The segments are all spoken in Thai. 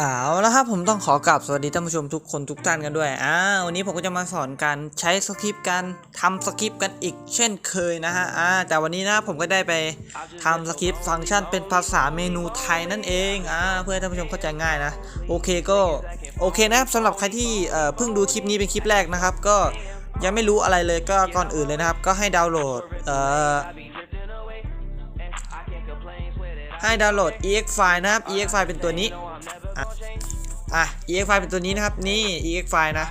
เอาแล้วครับผมต้องขอกราบสวัสดีท่านผู้ชมทุกคนทุกท่านกันด้วยอ่าวันนี้ผมก็จะมาสอนการใช้สคริปต์การทำสคริปต์กันอีกเช่นเคยนะฮะอ่าแต่วันนี้นะผมก็ได้ไปทำสคริปต์ฟังก์ชันเป็นภาษาเมนูไทยนั่นเองอ่าเพื่อท่านผู้ชมเข้าใจง่ายนะโอเคก็โอเคนะครับสำหรับใครที่เอ่อเพิ่งดูคลิปนี้เป็นคลิปแรกนะครับ ก็ยังไม่รู้อะไรเลยก็ก่อนอื่นเลยนะครับ ก็ให้ดาวน์โหลดเอ่อให้ดาวน์โหลด ex file นะครับ ex file เป็นตัวนี้ อะอะ ex file เป็นตัวนี้นะครับ นี่ ex file นะ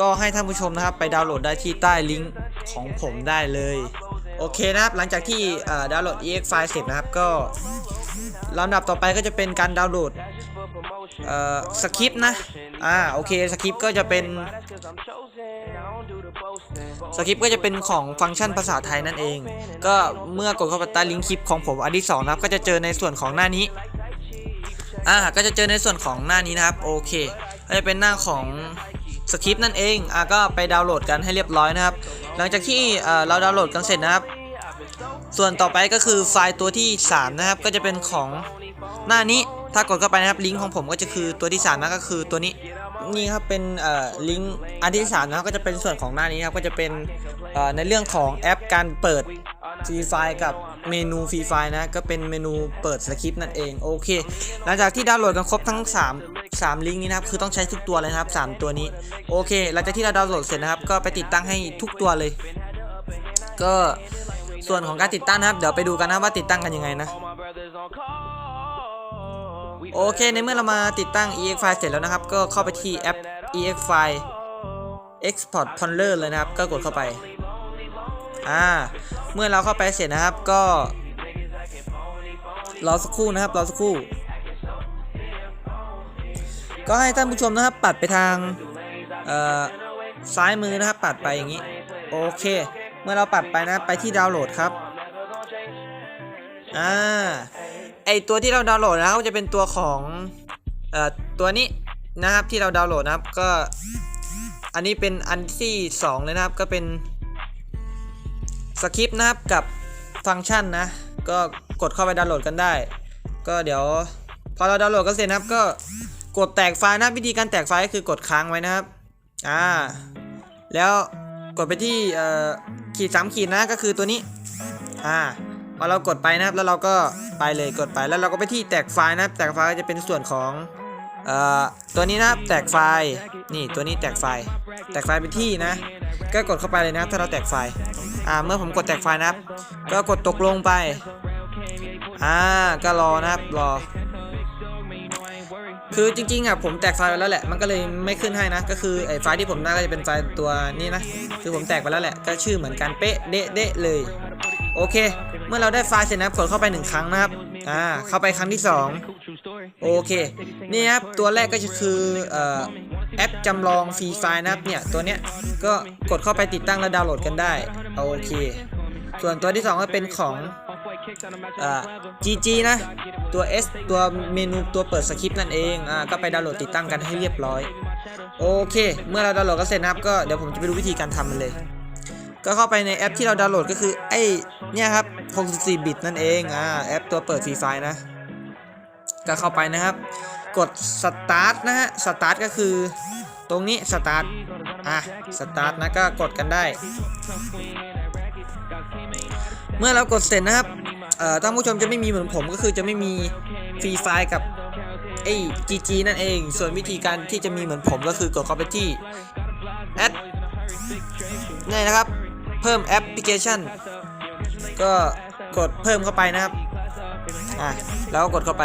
ก็ให้ท่านผู้ชมนะครับ ไปดาวน์โหลดได้ที่ใต้ลิงก์ของผมได้เลย โอเคนะครับ หลังจากที่ดาวน์โหลด ex file เสร็จนะครับ ก็ลำดับต่อไปก็จะเป็นการดาวน์โหลดสคริปต์นะ อ่า โอเค สคริปต์ก็จะเป็น สคริปต์ก็จะเป็นของฟังก์ชันภาษาไทยนั่นเอง ก็เมื่อกดเข้าไปใต้ลิงก์คลิปของผมอันที่สองนะครับ ก็จะเจอในส่วนของหน้านี้ อ่าก็จะเจอในส่วนของหน้านี้นะครับโอเคก็จะเป็นหน้าของสคริปต์นั่นเองอ่าก็ไปดาวน์โหลดกันให้เรียบร้อยนะครับ หลังจากที่เอ่อเราดาวน์โหลดกันเสร็จนะครับ ส่วนต่อไปก็คือไฟล์ตัวที่ 3 นะครับ ก็จะเป็นของหน้านี้ถ้ากดเข้าไปนะครับลิงก์ของผมก็จะคือตัวที่3นะก็คือตัวนี้นี่ครับเป็นเอ่อลิงก์อันที่3นะครับก็จะเป็นส่วนของหน้านี้ครับก็จะเป็นเอ่อในเรื่องของแอปการเปิดฟรีไฟล์กับ เมนูฟรีไฟล์นะก็เป็นเมนูเปิดสคริปต์นั่นเองโอเค หลังจากที่ดาวน์โหลดกันครบทั้ง 3 3 ลิงก์นี้นะครับคือต้องใช้ทุกตัวเลยนะครับ 3 ตัวนี้โอเคหลังจากที่เราดาวน์โหลดเสร็จนะครับก็ไปติดตั้งให้ทุกตัวเลย ก็ส่วนของการติดตั้งนะครับ เดี๋ยวไปดูกันนะว่าติดตั้งกันยังไงนะโอเคในเมื่อเรามาติดตั้ง ex file เสร็จแล้วนะครับ ก็เข้าไปที่แอป ex file export ponder เลยนะครับ ก็กดเข้าไปอ่า เมื่อเราเข้าไปเสร็จนะครับก็รอสักครู่นะครับรอสักครู่ ก็ให้ท่านผู้ชมนะครับปัดไปทางซ้ายมือนะครับปัดไปอย่างนี้โอเค เมื่อเราปัดไปนะไปที่ดาวน์โหลดครับอ่าไอตัวที่เราดาวน์โหลดนะครับก็จะเป็นตัวของเอ่อตัวนี้นะครับที่เราดาวน์โหลดนะครับก็อันนี้เป็นอันที่ 2 เลยนะครับก็เป็น สคริปต์นะครับกับฟังก์ชันนะ ก็กดเข้าไปดาวน์โหลดกันได้ ก็เดี๋ยวพอเราดาวน์โหลดกันเสร็จนะครับก็กดแตกไฟล์นะวิธีการแตกไฟล์ก็คือกดค้างไว้นะครับอ่าแล้วกดไปที่ขีดสามขีดนะก็คือตัวนี้อ่าพอเรากดไปนะครับแล้วเราก็ไปเลยกดไปแล้วเราก็ไปที่แตกไฟล์นะครับแตกไฟล์ก็จะเป็นส่วนของเอ่อตัวนี้นะครับแตกไฟล์นี่ตัวนี้แตกไฟล์ แตกไฟล์เป็นที่นะ ก็กดเข้าไปเลยนะครับถ้าเราแตกไฟล์ อ่าเมื่อผมกดแตกไฟล์นะครับ ก็กดตกลงไป อ่าก็รอนะครับรอ คือจริงๆอะผมแตกไฟล์ไปแล้วแหละ มันก็เลยไม่ขึ้นให้นะ ก็คือไอ้ไฟล์ที่ผมได้ก็จะเป็นไฟล์ตัวนี้นะ คือผมแตกไปแล้วแหละ ก็ชื่อเหมือนกันเป๊ะเดะเดะเลย โอเค เมื่อเราได้ไฟล์เสร็จนะครับกดเข้าไปหนึ่งครั้งนะครับ อ่า เข้าไปครั้งที่สองโอเค นี่ครับตัวแรกก็จะคือเอ่อ แอปจำลองฟรีไฟล์นะครับเนี่ยตัวเนี้ยก็กดเข้าไปติดตั้งแล้วดาวน์โหลดกันได้โอเค ส่วนตัวที่สองก็เป็นของอ่า GG นะ ตัว S ตัวเมนูตัวเปิดสคริปต์นั่นเองอ่าก็ไปดาวน์โหลดติดตั้งกันให้เรียบร้อย โอเค เมื่อเราดาวน์โหลดกันเสร็จนะครับก็เดี๋ยวผมจะไปดูวิธีการทำมันเลย ก็เข้าไปในแอปที่เราดาวน์โหลดก็คือไอ้เนี่ยครับ64บิตนั่นเองอ่าแอปตัวเปิดฟรีไฟล์นะ ก็เข้าไปนะครับ กด start นะฮะ start ก็คือตรงนี้ start อะ start นะก็กดกันได้ เมื่อเรากดเสร็จนะครับเอ่อท่านผู้ชมจะไม่มีเหมือนผมก็คือจะไม่มีฟรีไฟล์กับไอ้ GG นั่นเอง ส่วนวิธีการที่จะมีเหมือนผมก็คือกดเข้าไปที่ add นี่นะครับ เพิ่มแอปพลิเคชัน ก็กดเพิ่มเข้าไปนะครับ อะ แล้วก็กดเข้าไป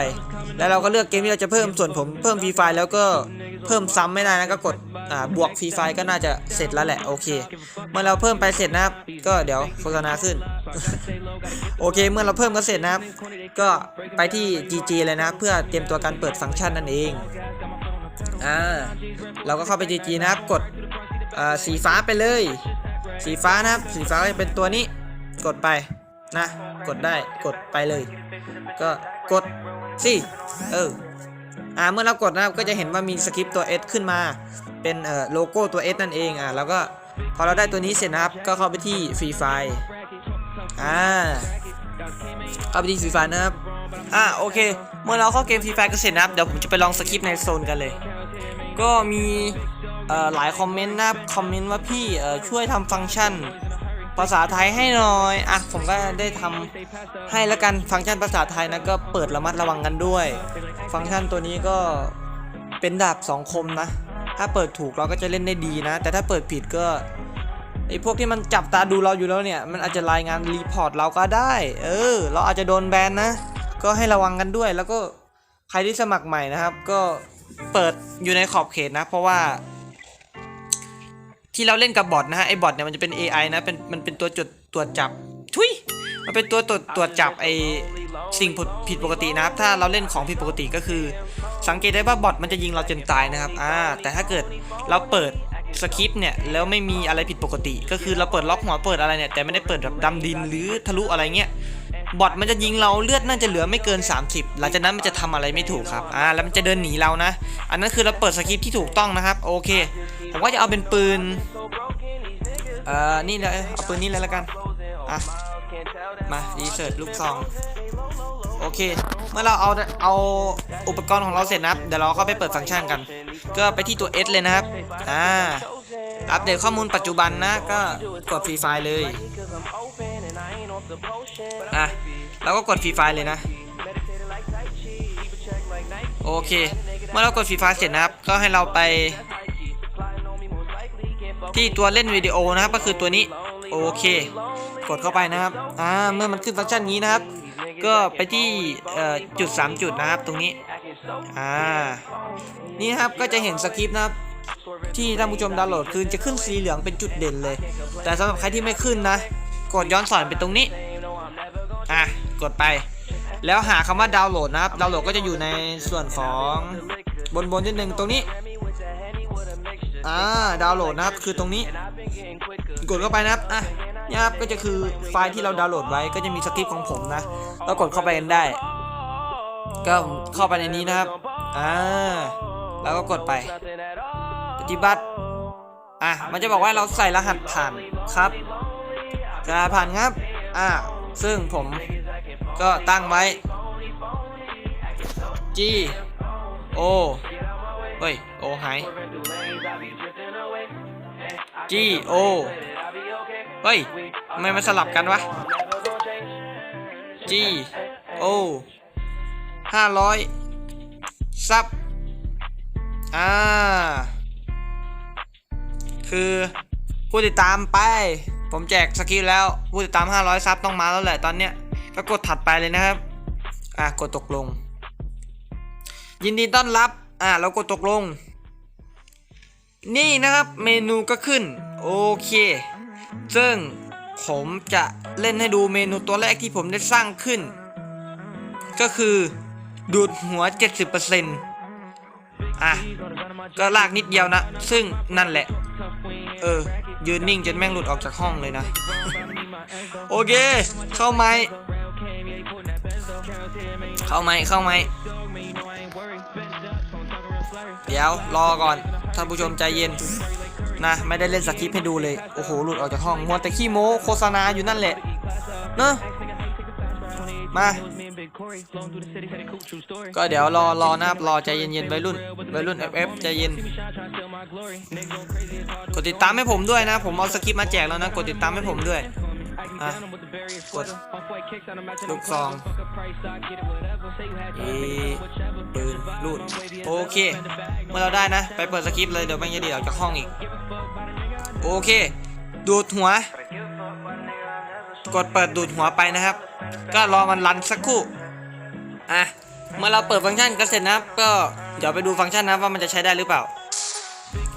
แล้วเราก็เลือกเกมที่เราจะเพิ่มส่วนผมเพิ่มฟรีไฟแล้วก็เพิ่มซ้ำไม่ได้นะก็กดบวกฟรีไฟก็น่าจะเสร็จแล้วแหละโอเค เมื่อเราเพิ่มไปเสร็จนะครับ ก็เดี๋ยวโฆษณาขึ้น โอเค เมื่อเราเพิ่มก็เสร็จนะครับ ก็ไปที่ GG เลยนะเพื่อเตรียมตัวการเปิดฟังก์ชันนั่นเองอ่าเราก็เข้าไป GG นะครับกดสีฟ้าไปเลย สีฟ้านะครับ สีฟ้าก็จะเป็นตัวนี้กดไปนะ กดได้กดไปเลย ก็กดสิ เอออ่าเมื่อเรากดนะครับก็จะเห็นว่ามีสคริปต์ตัว S ขึ้นมา เป็นเอ่อโลโก้ตัว S นั่นเองอ่าแล้วก็พอเราได้ตัวนี้เสร็จนะครับ ก็เข้าไปที่ฟรีไฟอ่าเข้าไปที่ฟรีไฟนะครับอะโอเค เมื่อเราเข้าเกมฟรีไฟกันเสร็จนะครับ เดี๋ยวผมจะไปลองสคริปต์ในโซนกันเลย ก็มีเอ่อหลายคอมเมนต์นะครับคอมเมนต์ว่าพี่เอ่อช่วยทำฟังก์ชัน ภาษาไทยให้หน่อย อะ ผมก็ได้ทำให้แล้วกัน ฟังก์ชันภาษาไทยนะก็เปิดระมัดระวังกันด้วย ฟังก์ชันตัวนี้ก็เป็นดาบสองคมนะ ถ้าเปิดถูกเราก็จะเล่นได้ดีนะ แต่ถ้าเปิดผิดก็ไอพวกที่มันจับตาดูเราอยู่แล้วเนี่ย มันอาจจะรายงานรีพอร์ตเราก็ได้ เออ เราอาจจะโดนแบนนะ ก็ให้ระวังกันด้วย แล้วก็ใครที่สมัครใหม่นะครับ ก็เปิดอยู่ในขอบเขตนะ เพราะว่า ที่เราเล่นกับบอทนะฮะไอ้บอทเนี่ยมันจะเป็น AI นะเป็นมันเป็นตัวจดตรวจจับทุยมันเป็นตัวตรวจตรวจจับไอ้สิ่งผิดผิดปกตินะครับ ถ้าเราเล่นของผิดปกติก็คือ สังเกตได้ว่าบอทมันจะยิงเราจนตายนะครับอ่าแต่ถ้าเกิดเราเปิดสคริปต์เนี่ยแล้วไม่มีอะไรผิดปกติ ก็คือเราเปิดล็อกหัวเปิดอะไรเนี่ยแต่ไม่ได้เปิดแบบดำดินหรือทะลุอะไรเงี้ย บอทมันจะยิงเราเลือดน่าจะเหลือไม่เกิน 30 หลังจากนั้นมันจะทำอะไรไม่ถูกครับอ่าแล้วมันจะเดินหนีเรานะ อันนั้นคือเราเปิดสคริปที่ถูกต้องนะครับโอเคผมก็จะเอาเป็นปืนเอ่อนี่เลยเอาปืนนี้เลยละกันอะมารีเสิร์ชลูกซองโอเค เมื่อเราเอาเอาอุปกรณ์ของเราเสร็จนะครับ เดี๋ยวเราเข้าไปเปิดฟังก์ชันกัน ก็ไปที่ตัว S เลยนะครับ อ่า อัปเดตข้อมูลปัจจุบันนะ ก็กดฟรีไฟล์เลย อะแล้วก็กดฟรีไฟล์เลยนะโอเค เมื่อเรากดฟรีไฟล์เสร็จนะครับ ก็ให้เราไป ที่ตัวเล่นวิดีโอนะครับ ก็คือตัวนี้โอเค กดเข้าไปนะครับอ่าเมื่อมันขึ้นฟังก์ชันนี้นะครับ ก็ไปที่จุด 3 จุดนะครับตรงนี้อ่านี่ครับก็จะเห็นสคริปต์นะครับที่ท่านผู้ชมดาวน์โหลดคือจะขึ้นสีเหลืองเป็นจุดเด่นเลย แต่สำหรับใครที่ไม่ขึ้นนะ กดย้อนสอนไปตรงนี้ อะ กดไป แล้วหาคำว่าดาวน์โหลดนะครับ ดาวน์โหลดก็จะอยู่ในส่วนของบนบนนิดนึงตรงนี้ อ่า ดาวน์โหลดนะครับ คือตรงนี้ กดเข้าไปนะครับ อะนี่ครับ ก็จะคือไฟล์ที่เราดาวน์โหลดไว้ ก็จะมีสคริปต์ของผมนะแล้วกดเข้าไปกันได้ ก็เข้าไปในนี้นะครับ อ่า แล้วก็กดไป ปฏิบัติ อะ มันจะบอกว่าเราใส่รหัสผ่านครับ รหัสผ่านครับ อ่า ซึ่งผมก็ตั้งไว้ G O เฮ้ยโอหาย G O เฮ้ยทำไมมันสลับกันวะ G O ห้าร้อยซับ อ่า คือผู้ติดตามไป ผมแจกสกิลแล้วผู้ติดตาม 500 ซับต้องมาแล้วแหละตอนเนี้ยก็กดถัดไปเลยนะครับ อะกดตกลง ยินดีต้อนรับ อะเรากดตกลง นี่นะครับเมนูก็ขึ้น โอเค ซึ่งผมจะเล่นให้ดูเมนูตัวแรกที่ผมได้สร้างขึ้น ก็คือดูดหัว 70%อะ ก็ลากนิดเดียวนะ ซึ่งนั่นแหละ เออ ยืนนิ่งจนแม่งหลุดออกจากห้องเลยนะ โอเค เข้าไหม เข้าไหมเข้าไหม เดี๋ยวรอก่อน ท่านผู้ชมใจเย็นนะ ไม่ได้เล่นสคริปต์ให้ดูเลย โอ้โห หลุดออกจากห้องมัวแต่ขี้โม้โฆษณาอยู่นั่นแหละ เนอะ มา ก็เดี๋ยวรอรอนะครับรอใจเย็นๆวัยรุ่นวัยรุ่น FF ใจเย็น กดติดตามให้ผมด้วยนะ ผมเอาสคริปต์มาแจกแล้วนะ กดติดตามให้ผมด้วยอะกดลูกซองอีปืนรูดโอเค เมื่อเราได้นะ ไปเปิดสคริปต์เลย เดี๋ยวแม่งจะดีดออกจากห้องอีก โอเค ดูดหัว กดเปิดดูดหัวไปนะครับ ก็รอมันรันสักครู่อะเมื่อเราเปิดฟังก์ชันกันเสร็จนะครับ ก็เดี๋ยวไปดูฟังก์ชันนะว่ามันจะใช้ได้หรือเปล่า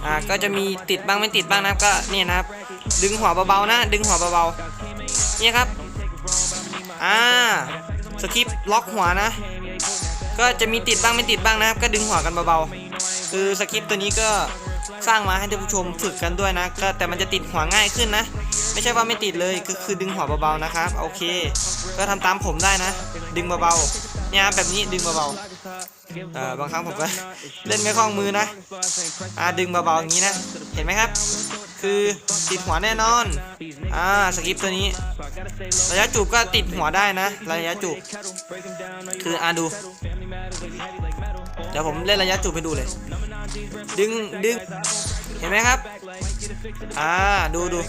อ่าก็จะมีติดบ้างไม่ติดบ้างนะครับก็เนี่ยนะครับ ดึงหัวเบาๆนะ ดึงหัวเบาๆเนี่ยครับอ่าสคริปต์ล็อกหัวนะ ก็จะมีติดบ้างไม่ติดบ้างนะครับ ก็ดึงหัวกันเบาๆ คือสคริปต์ตัวนี้ก็สร้างมาให้ท่านผู้ชมฝึกกันด้วยนะก็แต่มันจะติดหัวง่ายขึ้นนะ ไม่ใช่ว่าไม่ติดเลยก็คือดึงหัวเบาๆนะครับโอเค ก็ทำตามผมได้นะ ดึงเบาๆเนี่ยแบบนี้ดึงเบาๆเออบางครั้งผมก็เล่นไม่คล่องมือนะอ่าดึงเบาๆอย่างนี้นะ เห็นไหมครับ คือติดหัวแน่นอนอ่าสกิปตัวนี้ ระยะจูบก็ติดหัวได้นะ ระยะจูบคืออ่าดู เดี๋ยวผมเล่นระยะจูบให้ดูเลย ดึงดึงเห็นไหมครับ อ่า ดูดู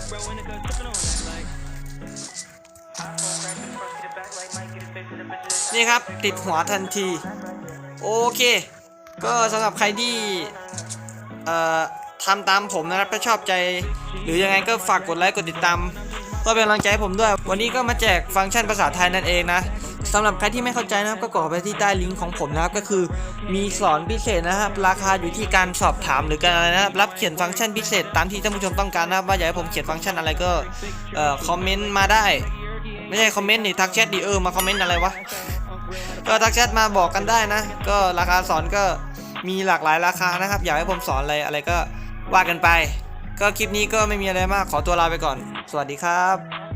นี่ครับ ติดหัวทันที โอเค ก็สำหรับใครที่เอ่อทำตามผมนะครับถ้าชอบใจ หรือยังไงก็ฝากกดไลค์กดติดตามเพื่อเป็นกำลังใจให้ผมด้วย วันนี้ก็มาแจกฟังก์ชันภาษาไทยนั่นเองนะ สำหรับใครที่ไม่เข้าใจนะครับก็กดไปที่ใต้ลิงก์ของผมนะครับก็คือมีสอนพิเศษนะครับ ราคาอยู่ที่การสอบถามหรือการอะไรนะครับรับเขียนฟังก์ชันพิเศษ ตามที่ท่านผู้ชมต้องการนะครับว่าอยากให้ผมเขียนฟังก์ชันอะไรก็คอมเมนต์มาได้ ไม่ใช่คอมเมนต์นี่ทักแชทดีเออมาคอมเมนต์อะไรวะก็ทักแชทมาบอกกันได้นะ ก็ราคาสอนก็มีหลากหลายราคานะครับ อยากให้ผมสอนอะไรอะไรก็ว่ากันไป ก็คลิปนี้ก็ไม่มีอะไรมากขอตัวลาไปก่อน สวัสดีครับ